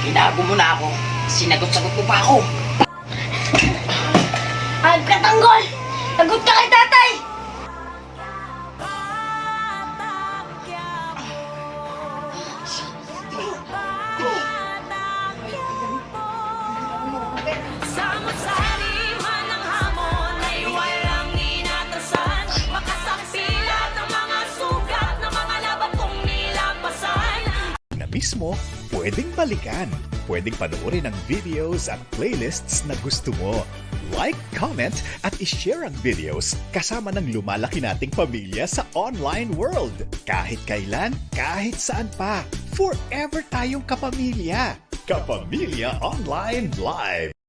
Kinago mo na ako. Sinagot-sagot mo pa ako. Ay, katanggol! Lagot ka kay tatay! Samot-sari man ang hamon ay walang inatasan Makasampilat ang mga sugat ng mga laban kong nilampasan na mismo, pwedeng balikan. Pwedeng panoorin ang videos at playlists na gusto mo. Like, comment, at ishare ang videos kasama ng lumalaki nating pamilya sa online world. Kahit kailan, kahit saan pa, forever tayong kapamilya. Kapamilya Online Live!